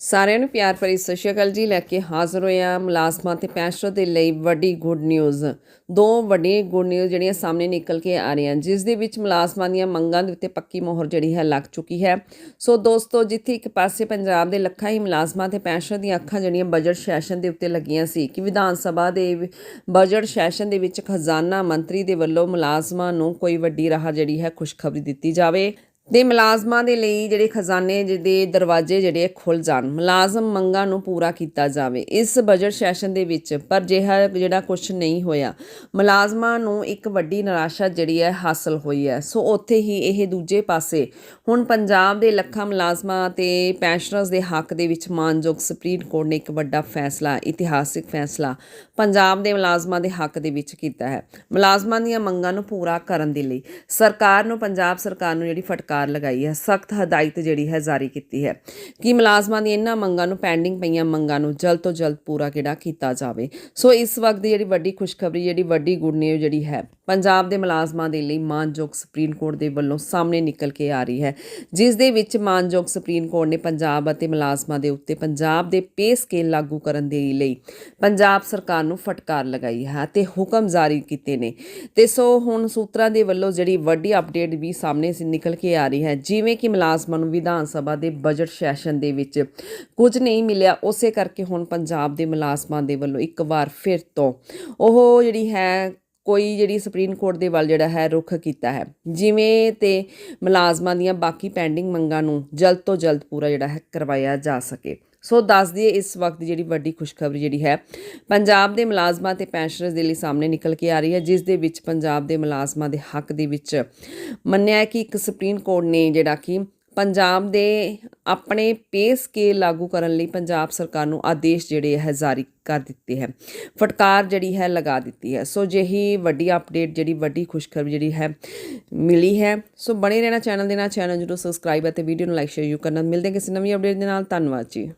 ਸਾਰਿਆਂ ਨੂੰ ਪਿਆਰ ਭਰੀ ਸਤਿ ਸ਼੍ਰੀ ਅਕਾਲ ਜੀ। ਲੈ ਕੇ ਹਾਜ਼ਰ ਹੋਇਆ ਮੁਲਾਜ਼ਮਾਂ ਤੇ ਪੈਨਸ਼ਨਰ ਦੇ ਲਈ ਵੱਡੀ ਗੁੱਡ ਨਿਊਜ਼। ਦੋ ਵੱਡੀਆਂ ਗੁੱਡ ਨਿਊਜ਼ ਜਿਹੜੀਆਂ ਸਾਹਮਣੇ ਨਿਕਲ ਕੇ ਆ ਰਹੀਆਂ। ਜਿਸ ਦੇ ਵਿੱਚ ਮੁਲਾਜ਼ਮਾਂ ਦੀਆਂ ਮੰਗਾਂ ਦੇ ਉੱਤੇ ਪੱਕੀ ਮੋਹਰ ਜਿਹੜੀ ਹੈ ਲੱਗ ਚੁੱਕੀ ਹੈ। ਸੋ ਦੋਸਤੋ, ਜਿੱਥੇ ਇੱਕ ਪਾਸੇ ਪੰਜਾਬ ਦੇ ਲੱਖਾਂ ਹੀ ਮੁਲਾਜ਼ਮਾਂ ਤੇ ਪੈਨਸ਼ਨਰ ਦੀਆਂ ਅੱਖਾਂ ਜਿਹੜੀਆਂ ਬਜਟ ਸੈਸ਼ਨ ਦੇ ਉੱਤੇ ਲੱਗੀਆਂ ਸੀ ਕਿ ਵਿਧਾਨ ਸਭਾ ਦੇ ਬਜਟ ਸੈਸ਼ਨ ਦੇ ਵਿੱਚ ਖਜ਼ਾਨਾ ਮੰਤਰੀ ਦੇ ਵੱਲੋਂ ਮੁਲਾਜ਼ਮਾਂ ਨੂੰ ਕੋਈ ਵੱਡੀ ਰਾਹ ਜਿਹੜੀ ਹੈ ਖੁਸ਼ਖਬਰੀ ਦਿੱਤੀ ਜਾਵੇ। ਦੇ ਮੁਲਾਜ਼ਮਾਂ ਦੇ ਲਈ ਜਿਹੜੇ ਖਜ਼ਾਨੇ ਦੇ ਦਰਵਾਜ਼ੇ ਜਿਹੜੇ ਖੁੱਲ ਜਾਣ, ਮੁਲਾਜ਼ਮ ਮੰਗਾਂ ਨੂੰ ਪੂਰਾ ਕੀਤਾ ਜਾਵੇ, ਇਸ ਬਜਟ ਸੈਸ਼ਨ ਦੇ ਵਿੱਚ, ਪਰ ਜਿਹਾ ਜਿਹੜਾ ਕੁਝ ਨਹੀਂ ਹੋਇਆ, ਮੁਲਾਜ਼ਮਾਂ ਨੂੰ ਇੱਕ ਵੱਡੀ ਨਿਰਾਸ਼ਾ ਜਿਹੜੀ ਹੈ ਹਾਸਲ ਹੋਈ ਹੈ। ਸੋ ਉੱਥੇ ਹੀ ਇਹ ਦੂਜੇ ਪਾਸੇ, ਹੁਣ ਪੰਜਾਬ ਦੇ ਲੱਖਾਂ ਮੁਲਾਜ਼ਮਾਂ ਤੇ ਪੈਨਸ਼ਨਰਸ ਦੇ ਹੱਕ ਦੇ ਵਿੱਚ ਮਾਨਯੋਗ ਸੁਪਰੀਮ ਕੋਰਟ ਨੇ ਇੱਕ ਵੱਡਾ ਫੈਸਲਾ, ਇਤਿਹਾਸਿਕ ਫੈਸਲਾ ਪੰਜਾਬ ਦੇ ਮੁਲਾਜ਼ਮਾਂ ਦੇ ਹੱਕ ਦੇ ਵਿੱਚ ਕੀਤਾ ਹੈ। ਮੁਲਾਜ਼ਮਾਂ ਦੀਆਂ ਮੰਗਾਂ ਨੂੰ ਪੂਰਾ ਕਰਨ ਦੇ ਲਈ, ਸਰਕਾਰ ਨੂੰ, ਪੰਜਾਬ ਸਰਕਾਰ ਨੂੰ ਜਿਹੜੀ ਫਟਕਾਰ ਲਗਾਈ ਹੈ, ਸਖਤ ਹਦਾਇਤ ਜਿਹੜੀ ਹੈ ਜਾਰੀ ਕੀਤੀ ਹੈ ਕਿ ਮੁਲਾਜ਼ਮਾਂ ਦੀਆਂ ਇਹਨਾਂ ਮੰਗਾਂ ਨੂੰ ਪੈਂਡਿੰਗ ਪਈਆਂ ਮੰਗਾਂ ਨੂੰ ਜਲਦ ਤੋਂ ਜਲਦ ਪੂਰਾ ਕਿਹੜਾ ਕੀਤਾ ਜਾਵੇ। ਸੋ ਇਸ ਵਕਤ ਦੀ ਜਿਹੜੀ ਵੱਡੀ ਖੁਸ਼ਖਬਰੀ, ਜਿਹੜੀ ਵੱਡੀ ਗੁੱਡ ਨਿਊਜ਼ ਜਿਹੜੀ ਹੈ ਪੰਜਾਬ ਦੇ ਮੁਲਾਜ਼ਮਾਂ ਦੇ ਲਈ ਮਾਨਯੋਗ ਸੁਪਰੀਮ ਕੋਰਟ ਦੇ ਵੱਲੋਂ ਸਾਹਮਣੇ ਨਿਕਲ ਕੇ ਆ ਰਹੀ ਹੈ, ਜਿਸ ਦੇ ਵਿੱਚ ਮਾਨਯੋਗ ਸੁਪਰੀਮ ਕੋਰਟ ਨੇ ਪੰਜਾਬ ਅਤੇ ਮੁਲਾਜ਼ਮਾਂ ਦੇ ਉੱਤੇ ਪੰਜਾਬ ਦੇ ਪੇ ਸਕੇਲ ਲਾਗੂ ਕਰਨ ਦੇ ਲਈ ਪੰਜਾਬ ਸਰਕਾਰ ਨੂੰ ਫਟਕਾਰ ਲਗਾਈ ਹੈ ਤੇ ਹੁਕਮ ਜਾਰੀ ਕੀਤੇ ਨੇ। ਤੇ ਸੋ ਹੁਣ ਸੂਤਰਾਂ ਦੇ ਵੱਲੋਂ ਜਿਹੜੀ ਵੱਡੀ ਅਪਡੇਟ ਵੀ ਸਾਹਮਣੇ ਨਿਕਲ ਕੇ ਆ ਰਹੀ ਹੈ, ਜਿਵੇਂ ਕਿ ਮੁਲਾਜ਼ਮਾਂ ਨੂੰ ਵਿਧਾਨ ਸਭਾ ਦੇ ਬਜਟ ਸੈਸ਼ਨ ਦੇ ਵਿੱਚ ਕੁਝ ਨਹੀਂ ਮਿਲਿਆ, ਉਸੇ ਕਰਕੇ ਹੁਣ ਪੰਜਾਬ ਦੇ ਮੁਲਾਜ਼ਮਾਂ ਦੇ ਵੱਲੋਂ ਇੱਕ ਵਾਰ ਫਿਰ ਤੋਂ ਉਹ ਜਿਹੜੀ ਹੈ ਕੋਈ ਜਿਹੜੀ ਸੁਪਰੀਮ ਕੋਰਟ ਦੇ ਵੱਲ ਜਿਹੜਾ ਹੈ ਰੁਖ ਕੀਤਾ ਹੈ। ਜਿਵੇਂ ਤੇ ਮੁਲਾਜ਼ਮਾਂ ਦੀਆਂ ਬਾਕੀ ਪੈਂਡਿੰਗ ਮੰਗਾਂ ਨੂੰ ਜਲਦ ਤੋਂ ਜਲਦ ਪੂਰਾ ਜਿਹੜਾ ਹੈ ਕਰਵਾਇਆ ਜਾ ਸਕੇ। ਸੋ ਦੱਸ ਦਈਏ, ਇਸ ਵਕਤ ਜਿਹੜੀ ਵੱਡੀ ਖੁਸ਼ਖਬਰੀ ਜਿਹੜੀ ਹੈ, ਪੰਜਾਬ ਦੇ ਮੁਲਾਜ਼ਮਾਂ ਤੇ ਪੈਨਸ਼ਨਰਸ ਦੇ ਲਈ ਸਾਹਮਣੇ ਨਿਕਲ ਕੇ ਆ ਰਹੀ ਹੈ, ਜਿਸ ਦੇ ਵਿੱਚ ਪੰਜਾਬ ਦੇ ਮੁਲਾਜ਼ਮਾਂ ਦੇ ਹੱਕ ਦੇ ਵਿੱਚ ਮੰਨਿਆ ਹੈ ਕਿ ਇੱਕ ਸੁਪਰੀਮ ਕੋਰਟ ਨੇ ਜਿਹੜਾ ਕਿ ਪੰਜਾਬ ਦੇ ਆਪਣੇ ਪੇ ਸਕੇਲ ਲਾਗੂ ਕਰਨ ਲਈ ਪੰਜਾਬ ਸਰਕਾਰ ਨੂੰ ਆਦੇਸ਼ ਜਿਹੜੇ ਹੈ ਜਾਰੀ ਕਰ ਦਿੱਤੇ ਹੈ। ਫਟਕਾਰ ਜਿਹੜੀ ਹੈ ਲਗਾ ਦਿੱਤੀ ਹੈ। ਸੋ ਜਿਹੀ ਵੱਡੀ ਅਪਡੇਟ ਜਿਹੜੀ ਵੱਡੀ ਖੁਸ਼ਖਬਰੀ ਜਿਹੜੀ ਹੈ ਮਿਲੀ ਹੈ। ਸੋ ਬਣੇ ਰਹਿਣਾ ਚੈਨਲ ਦੇ ਨਾਲ ਚੈਨਲ ਜਰੂਰ ਸਬਸਕ੍ਰਾਈਬ ਅਤੇ ਵੀਡੀਓ ਨੂੰ ਲਾਈਕ ਸ਼ੇਅਰ ਯੂ ਕਰਨਾ। ਮਿਲਦੇ ਕਿਸੇ ਨਵੀਂ ਅਪਡੇਟ ਦੇ ਨਾਲ। ਧੰਨਵਾਦ ਜੀ।